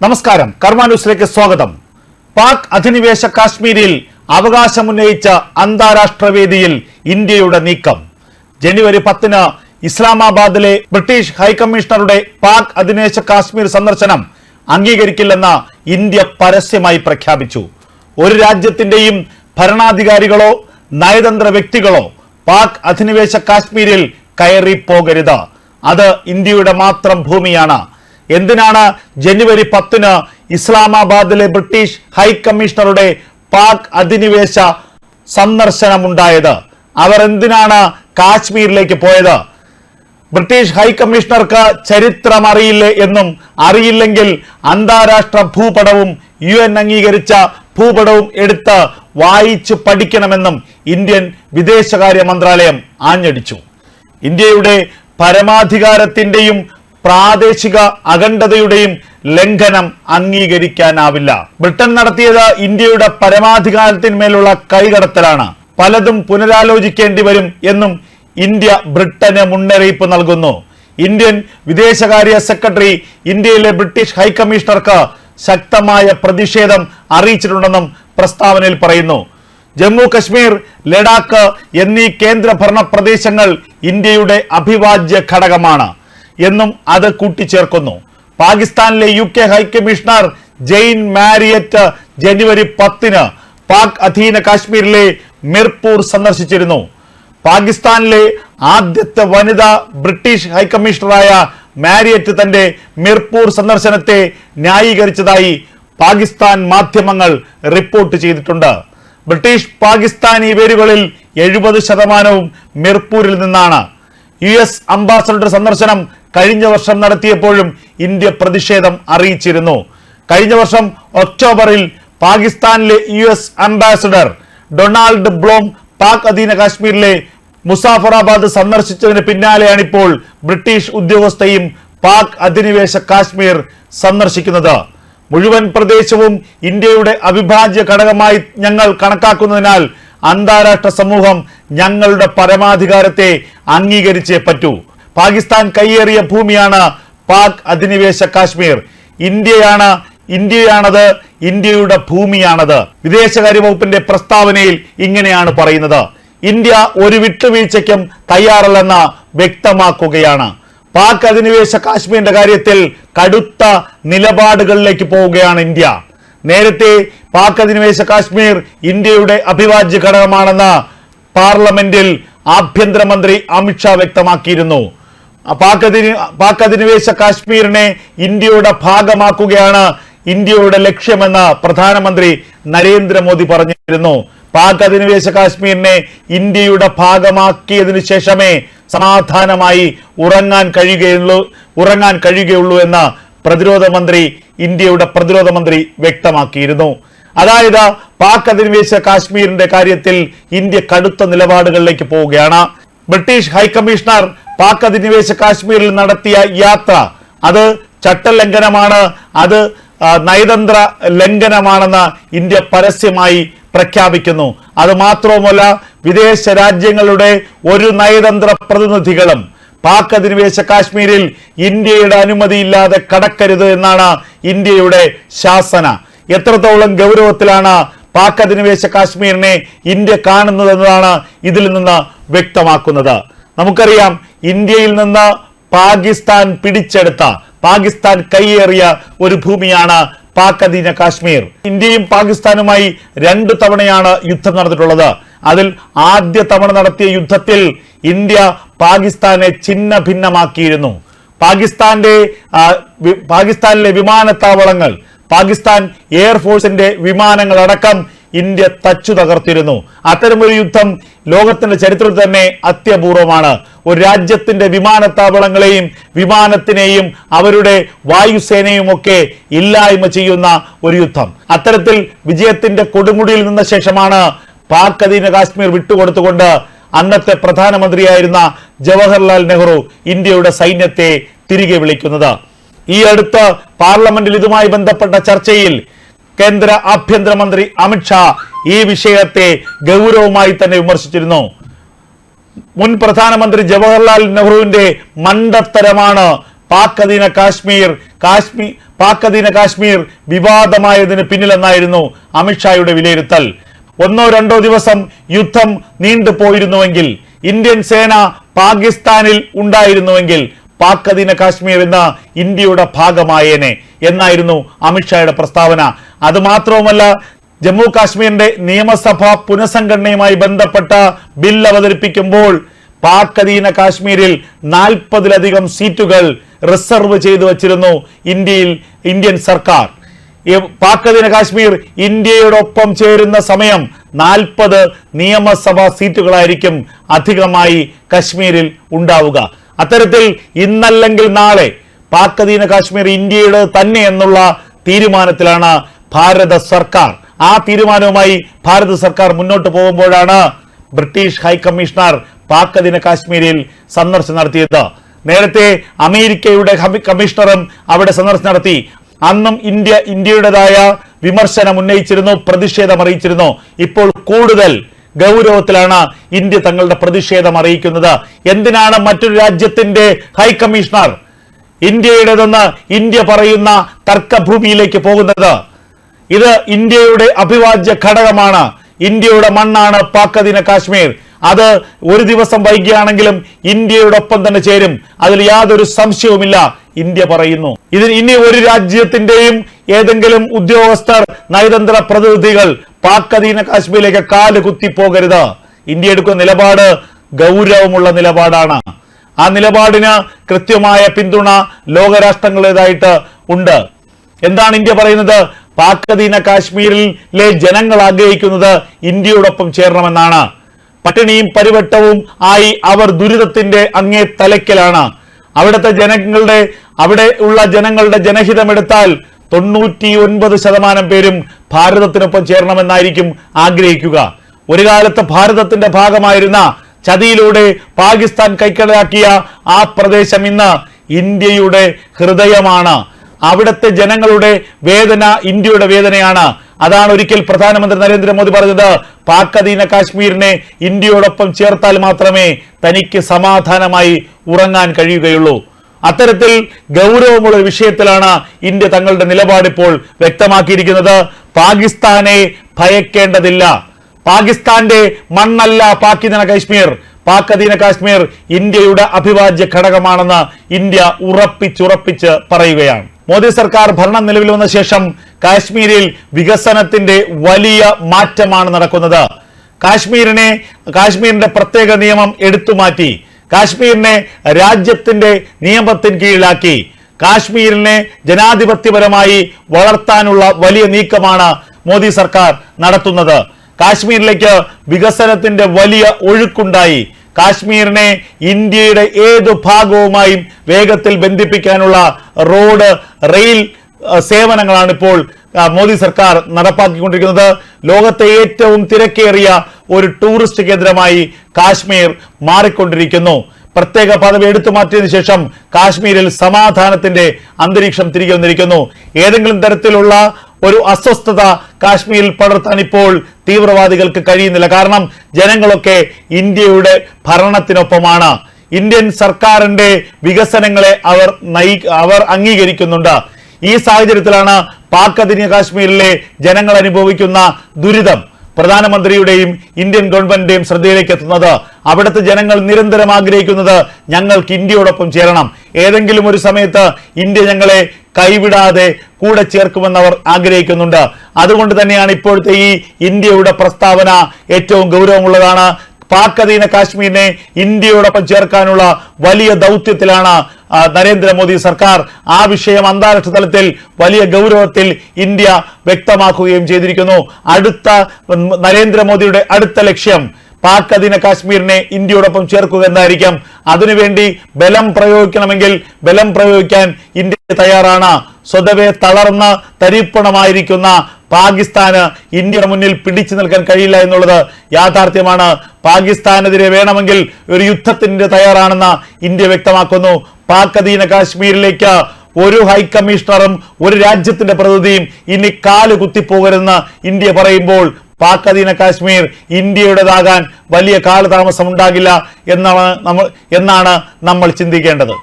നമസ്കാരം. കർമ്മ ന്യൂസിലേക്ക് സ്വാഗതം. പാക് അധിനിവേശ കാശ്മീരിൽ അവകാശമുന്നയിച്ച അന്താരാഷ്ട്ര വേദിയിൽ ഇന്ത്യയുടെ നീക്കം. ജനുവരി പത്തിന് ഇസ്ലാമാബാദിലെ ബ്രിട്ടീഷ് ഹൈക്കമ്മീഷണറുടെ പാക് അധിനിവേശ കാശ്മീർ സന്ദർശനം അംഗീകരിക്കില്ലെന്ന് ഇന്ത്യ പരസ്യമായി പ്രഖ്യാപിച്ചു. ഒരു രാജ്യത്തിന്റെയും ഭരണാധികാരികളോ നയതന്ത്ര വ്യക്തികളോ പാക് അധിനിവേശ കാശ്മീരിൽ കയറി പോകരുത് അത് ഇന്ത്യയുടെ മാത്രം ഭൂമിയാണ്. എന്തിനാണ് ജനുവരി പത്തിന് ഇസ്ലാമാബാദിലെ ബ്രിട്ടീഷ് ഹൈക്കമ്മീഷണറുടെ പാക് അധിനിവേശ സന്ദർശനമുണ്ടായത്? അവർ എന്തിനാണ് കാശ്മീരിലേക്ക് പോയത്? ബ്രിട്ടീഷ് ഹൈക്കമ്മീഷണർക്ക് ചരിത്രം അറിയില്ല എന്നും അറിയില്ലെങ്കിൽ അന്താരാഷ്ട്ര ഭൂപടവും യു എൻ അംഗീകരിച്ച ഭൂപടവും എടുത്ത് വായിച്ചു പഠിക്കണമെന്നും ഇന്ത്യൻ വിദേശകാര്യ മന്ത്രാലയം ആഞ്ഞടിച്ചു. ഇന്ത്യയുടെ പരമാധികാരത്തിന്റെയും പ്രാദേശിക അഖണ്ഡതയുടെയും ലംഘനം അംഗീകരിക്കാനാവില്ല. ബ്രിട്ടൻ നടത്തിയത് ഇന്ത്യയുടെ പരമാധികാരത്തിന്മേലുള്ള കൈകടത്തലാണ്. പലതും പുനരാലോചിക്കേണ്ടി വരും എന്നും ഇന്ത്യ ബ്രിട്ടന് മുന്നറിയിപ്പ് നൽകുന്നു. ഇന്ത്യൻ വിദേശകാര്യ സെക്രട്ടറി ഇന്ത്യയിലെ ബ്രിട്ടീഷ് ഹൈക്കമ്മീഷണർക്ക് ശക്തമായ പ്രതിഷേധം അറിയിച്ചിട്ടുണ്ടെന്നും പ്രസ്താവനയിൽ പറയുന്നു. ജമ്മു കശ്മീർ ലഡാക്ക് എന്നീ കേന്ദ്രഭരണ പ്രദേശങ്ങൾ ഇന്ത്യയുടെ അഭിവാജ്യ ഘടകമാണ്. എന്നും അത് കൂട്ടിച്ചേർക്കുന്നു. പാകിസ്ഥാനിലെ U K high commissioner Jane Marriott ജനുവരി പത്തിന് പാക് അധീന കാശ്മീരിലെ മിർപൂർ സന്ദർശിച്ചിരുന്നു. പാകിസ്ഥാനിലെ ആദ്യത്തെ വനിതാ ബ്രിട്ടീഷ് ഹൈക്കമ്മീഷണറായ മാരിയറ്റ് തന്റെ മിർപൂർ സന്ദർശനത്തെ ന്യായീകരിച്ചതായി പാകിസ്ഥാൻ മാധ്യമങ്ങൾ റിപ്പോർട്ട് ചെയ്തിട്ടുണ്ട്. ബ്രിട്ടീഷ് പാകിസ്ഥാനി പേരുകളിൽ എഴുപത് ശതമാനവും മിർപൂരിൽ നിന്നാണ്. യു എസ് അംബാസഡർ സന്ദർശനം കഴിഞ്ഞ വർഷം നടത്തിയപ്പോഴും ഇന്ത്യ പ്രതിഷേധം അറിയിച്ചിരുന്നു. കഴിഞ്ഞ വർഷം ഒക്ടോബറിൽ പാകിസ്ഥാനിലെ U S ambassador Donald Blome Pak അധീന കാശ്മീരിലെ മുസാഫറാബാദ് സന്ദർശിച്ചതിന് പിന്നാലെയാണ് ഇപ്പോൾ ബ്രിട്ടീഷ് ഉദ്യോഗസ്ഥയും പാക് അധിനിവേശ കാശ്മീർ സന്ദർശിക്കുന്നത്. മുഴുവൻ പ്രദേശവും ഇന്ത്യയുടെ അവിഭാജ്യ ഘടകമായി ഞങ്ങൾ കണക്കാക്കുന്നതിനാൽ അന്താരാഷ്ട്ര സമൂഹം ഞങ്ങളുടെ പരമാധികാരത്തെ അംഗീകരിച്ചേ പറ്റൂ. പാകിസ്ഥാൻ കൈയേറിയ ഭൂമിയാണ് പാക് അധിനിവേശ കാശ്മീർ. ഇന്ത്യയാണ് ഇന്ത്യയാണത് ഇന്ത്യയുടെ ഭൂമിയാണത്. വിദേശകാര്യ വകുപ്പിന്റെ പ്രസ്താവനയിൽ ഇങ്ങനെയാണ് പറയുന്നത്. ഇന്ത്യ ഒരു വിട്ടുവീഴ്ചയ്ക്കും തയ്യാറല്ലെന്ന് വ്യക്തമാക്കുകയാണ്. പാക് അധിനിവേശ കാശ്മീരിന്റെ കാര്യത്തിൽ കടുത്ത നിലപാടുകളിലേക്ക് പോവുകയാണ് ഇന്ത്യ. നേരത്തെ പാക് അധിനിവേശ കാശ്മീർ ഇന്ത്യയുടെ അഭിവാജ്യ ഘടകമാണെന്ന് പാർലമെന്റിൽ ആഭ്യന്തരമന്ത്രി അമിത്ഷാ വ്യക്തമാക്കിയിരുന്നു. പാക് അധിനിവേശ കാശ്മീരിനെ ഇന്ത്യയുടെ ഭാഗമാക്കുകയാണ് ഇന്ത്യയുടെ ലക്ഷ്യമെന്ന് പ്രധാനമന്ത്രി നരേന്ദ്രമോദി പറഞ്ഞിരുന്നു. പാക് അധിനിവേശ കാശ്മീരിനെ ഇന്ത്യയുടെ ഭാഗമാക്കിയതിനു ശേഷമേ സമാധാനമായി ഉറങ്ങാൻ കഴിയുകയുള്ളൂ ഉറങ്ങാൻ കഴിയുകയുള്ളൂ എന്ന് പ്രതിരോധ മന്ത്രി ഇന്ത്യയുടെ പ്രതിരോധ മന്ത്രി വ്യക്തമാക്കിയിരുന്നു. അതായത് പാക് അധിനിവേശ കാശ്മീരിന്റെ കാര്യത്തിൽ ഇന്ത്യ കടുത്ത നിലപാടുകളിലേക്ക് പോവുകയാണ്. ബ്രിട്ടീഷ് ഹൈക്കമ്മീഷണർ പാക് അധിനിവേശ കാശ്മീരിൽ നടത്തിയ യാത്ര. അത് ചട്ടലംഘനമാണ്. അത് നയതന്ത്ര ലംഘനമാണെന്ന് ഇന്ത്യ പരസ്യമായി പ്രഖ്യാപിക്കുന്നു. അത് മാത്രവുമല്ല വിദേശ രാജ്യങ്ങളുടെ ഒരു നയതന്ത്ര പ്രതിനിധികളും പാക് അധിനിവേശ കാശ്മീരിൽ ഇന്ത്യയുടെ അനുമതിയില്ലാതെ കടക്കരുത് എന്നാണ് ഇന്ത്യയുടെ ശാസന. എത്രത്തോളം ഗൗരവത്തിലാണ് പാക് അധിനിവേശ കാശ്മീരിനെ ഇന്ത്യ കാണുന്നതെന്നതാണ് ഇതിൽ നിന്ന് വ്യക്തമാക്കുന്നത്. നമുക്കറിയാം ഇന്ത്യയിൽ നിന്ന് പാകിസ്ഥാൻ പിടിച്ചെടുത്ത പാകിസ്ഥാൻ കൈയേറിയ ഒരു ഭൂമിയാണ് പാക് അധീന കാശ്മീർ. ഇന്ത്യയും പാകിസ്ഥാനുമായി രണ്ടു തവണയാണ് യുദ്ധം നടന്നിട്ടുള്ളത്. അതിൽ ആദ്യ തവണ നടത്തിയ യുദ്ധത്തിൽ ഇന്ത്യ പാകിസ്ഥാനെ ഛിന്ന ഭിന്നമാക്കിയിരുന്നു പാകിസ്ഥാന്റെ പാകിസ്ഥാനിലെ വിമാനത്താവളങ്ങൾ പാകിസ്ഥാൻ എയർഫോഴ്സിന്റെ വിമാനങ്ങൾ അടക്കം ഇന്ത്യ തച്ചു തകർത്തിരുന്നു. അത്തരമൊരു യുദ്ധം ലോകത്തിന്റെ ചരിത്രത്തിൽ തന്നെ അത്യപൂർവമാണ്. ഒരു രാജ്യത്തിന്റെ വിമാനത്താവളങ്ങളെയും വിമാനത്തിനെയും അവരുടെ വായുസേനയും ഒക്കെ ഇല്ലായ്മ ചെയ്യുന്ന ഒരു യുദ്ധം. അത്തരത്തിൽ വിജയത്തിന്റെ കൊടുമുടിയിൽ നിന്ന ശേഷമാണ് പാക് അധീന കാശ്മീർ വിട്ടുകൊടുത്തുകൊണ്ട് അന്നത്തെ പ്രധാനമന്ത്രിയായിരുന്ന ജവഹർലാൽ നെഹ്റു ഇന്ത്യയുടെ സൈന്യത്തെ തിരികെ വിളിക്കുന്നത്. ഈ അടുത്ത് പാർലമെന്റിൽ ഇതുമായി ബന്ധപ്പെട്ട ചർച്ചയിൽ കേന്ദ്ര ആഭ്യന്തരമന്ത്രി അമിത്ഷാ ഈ വിഷയത്തെ ഗൗരവമായി തന്നെ വിമർശിച്ചിരുന്നു. മുൻ പ്രധാനമന്ത്രി ജവഹർലാൽ നെഹ്റുവിന്റെ മണ്ടത്തരമാണ് പാക് കാശ്മീർ കാശ്മീർ പാക് കാശ്മീർ വിവാദമായതിന് പിന്നിലെന്നായിരുന്നു അമിത്ഷായുടെ വിലയിരുത്തൽ. ഒന്നോ രണ്ടോ ദിവസം യുദ്ധം നീണ്ടുപോയിരുന്നുവെങ്കിൽ ഇന്ത്യൻ സേന പാകിസ്ഥാനിൽ ഉണ്ടായിരുന്നുവെങ്കിൽ പാക് കാശ്മീർ എന്ന ഇന്ത്യയുടെ ഭാഗമായേനെ. എന്നായിരുന്നു അമിത്ഷായുടെ പ്രസ്താവന. അത് മാത്രവുമല്ല ജമ്മു കാശ്മീരിന്റെ നിയമസഭാ പുനഃസംഘടനയുമായി ബന്ധപ്പെട്ട ബിൽ അവതരിപ്പിക്കുമ്പോൾ പാക് അധീന കാശ്മീരിൽ നാൽപ്പതിലധികം സീറ്റുകൾ റിസർവ് ചെയ്തു വച്ചിരുന്നു ഇന്ത്യയിൽ ഇന്ത്യൻ സർക്കാർ. പാക് അധീന കാശ്മീർ ഇന്ത്യയോടൊപ്പം ചേരുന്ന സമയം നാൽപ്പത് നിയമസഭാ സീറ്റുകളായിരിക്കും അധികമായി കശ്മീരിൽ ഉണ്ടാവുക. അത്തരത്തിൽ ഇന്നല്ലെങ്കിൽ നാളെ പാക് അധീന കാശ്മീർ ഇന്ത്യയുടെ തന്നെ എന്നുള്ള തീരുമാനത്തിലാണ് ഭാരത സർക്കാർ. ആ തീരുമാനവുമായി ഭാരത സർക്കാർ മുന്നോട്ട് പോകുമ്പോഴാണ് ബ്രിട്ടീഷ് ഹൈക്കമ്മീഷണർ പാക് അധീന കാശ്മീരിൽ സന്ദർശനം നടത്തിയത്. നേരത്തെ അമേരിക്കയുടെ കമ്മീഷണറും അവിടെ സന്ദർശനം നടത്തി. അന്നും ഇന്ത്യ ഇന്ത്യയുടേതായ വിമർശനം ഉന്നയിച്ചിരുന്നു പ്രതിഷേധം അറിയിച്ചിരുന്നു. ഇപ്പോൾ കൂടുതൽ ഗൗരവത്തിലാണ് ഇന്ത്യ തങ്ങളുടെ പ്രതിഷേധം അറിയിക്കുന്നത്. എന്തിനാണ് മറ്റൊരു രാജ്യത്തിന്റെ ഹൈക്കമ്മീഷണർ ഇന്ത്യയുടേതെന്ന് ഇന്ത്യ പറയുന്ന തർക്കഭൂമിയിലേക്ക് പോകുന്നത്. ഇത് ഇന്ത്യയുടെ അഭിവാജ്യ ഘടകമാണ്. ഇന്ത്യയുടെ മണ്ണാണ് പാക്കദിന കാശ്മീർ. അത് ഒരു ദിവസം വൈകിയാണെങ്കിലും ഇന്ത്യയോടൊപ്പം തന്നെ ചേരും. അതിൽ യാതൊരു സംശയവുമില്ല. ഇന്ത്യ പറയുന്നു. ഇതിന് ഇനി ഒരു രാജ്യത്തിന്റെയും ഏതെങ്കിലും ഉദ്യോഗസ്ഥർ നയതന്ത്ര പ്രതിനിധികൾ പാക്കദീന കാശ്മീരിലേക്ക് കാൽ കുത്തിപ്പോകരുത്. ഇന്ത്യ എടുക്കുന്ന നിലപാട് ഗൗരവമുള്ള നിലപാടാണ്. ആ നിലപാടിന് കൃത്യമായ പിന്തുണ ലോകരാഷ്ട്രങ്ങളുടേതായിട്ട് ഉണ്ട്. എന്താണ് ഇന്ത്യ പറയുന്നത്? പാക് കാശ്മീരിലെ ജനങ്ങൾ ആഗ്രഹിക്കുന്നത് ഇന്ത്യയോടൊപ്പം ചേരണമെന്നാണ്. പട്ടിണിയും പരിവട്ടവും ആയി അവർ ദുരിതത്തിന്റെ അങ്ങേ തലയ്ക്കലാണ്. അവിടുത്തെ ജനങ്ങളുടെ അവിടെ ഉള്ള ജനങ്ങളുടെ ജനഹിതമെടുത്താൽ തൊണ്ണൂറ്റി ഒൻപത് ശതമാനം പേരും ഭാരതത്തിനൊപ്പം ചേരണമെന്നായിരിക്കും ആഗ്രഹിക്കുക. ഒരു കാലത്ത് ഭാരതത്തിന്റെ ഭാഗമായിരുന്ന ചതിയിലൂടെ പാകിസ്ഥാൻ കൈക്കലാക്കിയ ആ പ്രദേശം ഇന്ന് ഇന്ത്യയുടെ ഹൃദയമാണ്. അവിടുത്തെ ജനങ്ങളുടെ വേദന ഇന്ത്യയുടെ വേദനയാണ്. അതാണ് ഒരിക്കൽ പ്രധാനമന്ത്രി നരേന്ദ്രമോദി പറഞ്ഞത്. പാക് അധീന കാശ്മീരിനെ ഇന്ത്യയോടൊപ്പം ചേർത്താൽ മാത്രമേ തനിക്ക് സമാധാനമായി ഉറങ്ങാൻ കഴിയുകയുള്ളൂ. അത്തരത്തിൽ ഗൗരവമുള്ള വിഷയത്തിലാണ് ഇന്ത്യ തങ്ങളുടെ നിലപാടിപ്പോൾ വ്യക്തമാക്കിയിരിക്കുന്നത്. പാകിസ്ഥാനെ ഭയക്കേണ്ടതില്ല. പാകിസ്ഥാന്റെ മണ്ണല്ല പാക് കാശ്മീർ പാക് കാശ്മീർ ഇന്ത്യയുടെ അഭിവാജ്യ ഘടകമാണെന്ന് ഇന്ത്യ ഉറപ്പിച്ചുറപ്പിച്ച് പറയുകയാണ്. മോദി സർക്കാർ ഭരണം നിലവിൽ വന്ന ശേഷം കാശ്മീരിൽ വികസനത്തിന്റെ വലിയ മാറ്റമാണ് നടക്കുന്നത്. കാശ്മീരിനെ കാശ്മീരിന്റെ പ്രത്യേക നിയമം എടുത്തുമാറ്റി കാശ്മീരിനെ രാജ്യത്തിന്റെ നിയമത്തിന് കീഴിലാക്കി കാശ്മീരിനെ ജനാധിപത്യപരമായി വളർത്താനുള്ള വലിയ നീക്കമാണ് മോദി സർക്കാർ നടത്തുന്നത്. കാശ്മീരിലേക്ക് വികസനത്തിന്റെ വലിയ ഒഴുക്കുണ്ടായി. കാശ്മീരിനെ ഇന്ത്യയുടെ ഏതു ഭാഗവുമായും വേഗത്തിൽ ബന്ധിപ്പിക്കാനുള്ള റോഡ് റെയിൽ സേവനങ്ങളാണ് ഇപ്പോൾ മോദി സർക്കാർ നടപ്പാക്കിക്കൊണ്ടിരിക്കുന്നത്. ലോകത്തെ ഏറ്റവും തിരക്കേറിയ ഒരു ടൂറിസ്റ്റ് കേന്ദ്രമായി കാശ്മീർ മാറിക്കൊണ്ടിരിക്കുന്നു. പ്രത്യേക പദവി എടുത്തു മാറ്റിയതിനു ശേഷം കാശ്മീരിൽ സമാധാനത്തിന്റെ അന്തരീക്ഷം തിരികെ വന്നിരിക്കുന്നു. ഏതെങ്കിലും തരത്തിലുള്ള ഒരു അസ്വസ്ഥത കാശ്മീരിൽ പടർത്താൻ ഇപ്പോൾ തീവ്രവാദികൾക്ക് കഴിയുന്നില്ല. കാരണം ജനങ്ങളൊക്കെ ഇന്ത്യയുടെ ഭരണത്തിനൊപ്പമാണ്. ഇന്ത്യൻ സർക്കാരിന്റെ വികസനങ്ങളെ അവർ നയി അവർ അംഗീകരിക്കുന്നുണ്ട്. ഈ സാഹചര്യത്തിലാണ് പാക് അധീന കാശ്മീരിലെ ജനങ്ങൾ അനുഭവിക്കുന്ന ദുരിതം. പ്രധാനമന്ത്രിയുടെയും ഇന്ത്യൻ ഗവൺമെന്റിന്റെയും ശ്രദ്ധയിലേക്ക് എത്തുന്നത് അവിടുത്തെ ജനങ്ങൾ നിരന്തരം ആഗ്രഹിക്കുന്നത് ഞങ്ങൾക്ക് ഇന്ത്യയോടൊപ്പം ചേരണം. ഏതെങ്കിലും ഒരു സമയത്ത് ഇന്ത്യ ഞങ്ങളെ കൈവിടാതെ കൂടെ ചേർക്കുമെന്ന് അവർ ആഗ്രഹിക്കുന്നുണ്ട്. അതുകൊണ്ട് തന്നെയാണ് ഇപ്പോഴത്തെ ഈ ഇന്ത്യയുടെ പ്രസ്താവന ഏറ്റവും ഗൗരവമുള്ളതാണ്. പാക് അധീന കാശ്മീരിനെ ഇന്ത്യയോടൊപ്പം ചേർക്കാനുള്ള വലിയ ദൗത്യത്തിലാണ് നരേന്ദ്രമോദി സർക്കാർ. ആ വിഷയം അന്താരാഷ്ട്ര തലത്തിൽ വലിയ ഗൗരവത്തിൽ ഇന്ത്യ വ്യക്തമാക്കുകയും ചെയ്തിരിക്കുന്നു. അടുത്ത നരേന്ദ്രമോദിയുടെ അടുത്ത ലക്ഷ്യം പാക് അധീന കാശ്മീരിനെ ഇന്ത്യയോടൊപ്പം ചേർക്കുക എന്നായിരിക്കും. അതിനുവേണ്ടി ബലം പ്രയോഗിക്കണമെങ്കിൽ ബലം പ്രയോഗിക്കാൻ ഇന്ത്യ തയ്യാറാണ്. സ്വതവേ തളർന്ന് തരിപ്പണമായിരിക്കുന്ന പാകിസ്ഥാന് ഇന്ത്യയുടെ മുന്നിൽ പിടിച്ചു നിൽക്കാൻ കഴിയില്ല എന്നുള്ളത് യാഥാർത്ഥ്യമാണ്. പാകിസ്ഥാനെതിരെ വേണമെങ്കിൽ ഒരു യുദ്ധത്തിന്റെ തയ്യാറാണെന്ന് ഇന്ത്യ വ്യക്തമാക്കുന്നു. പാക് അധീന കാശ്മീരിലേക്ക് ഒരു ഹൈക്കമ്മീഷണറും ഒരു രാജ്യത്തിന്റെ പ്രതിനിധിയും ഇനി കാൽ കുത്തിപ്പോകരുതെന്ന് ഇന്ത്യ പറയുമ്പോൾ പാക് അധീന കാശ്മീർ ഇന്ത്യയുടേതാകാൻ വലിയ കാലതാമസം ഉണ്ടാകില്ല എന്നാണ് നമ്മൾ എന്നാണ് നമ്മൾ ചിന്തിക്കേണ്ടത്.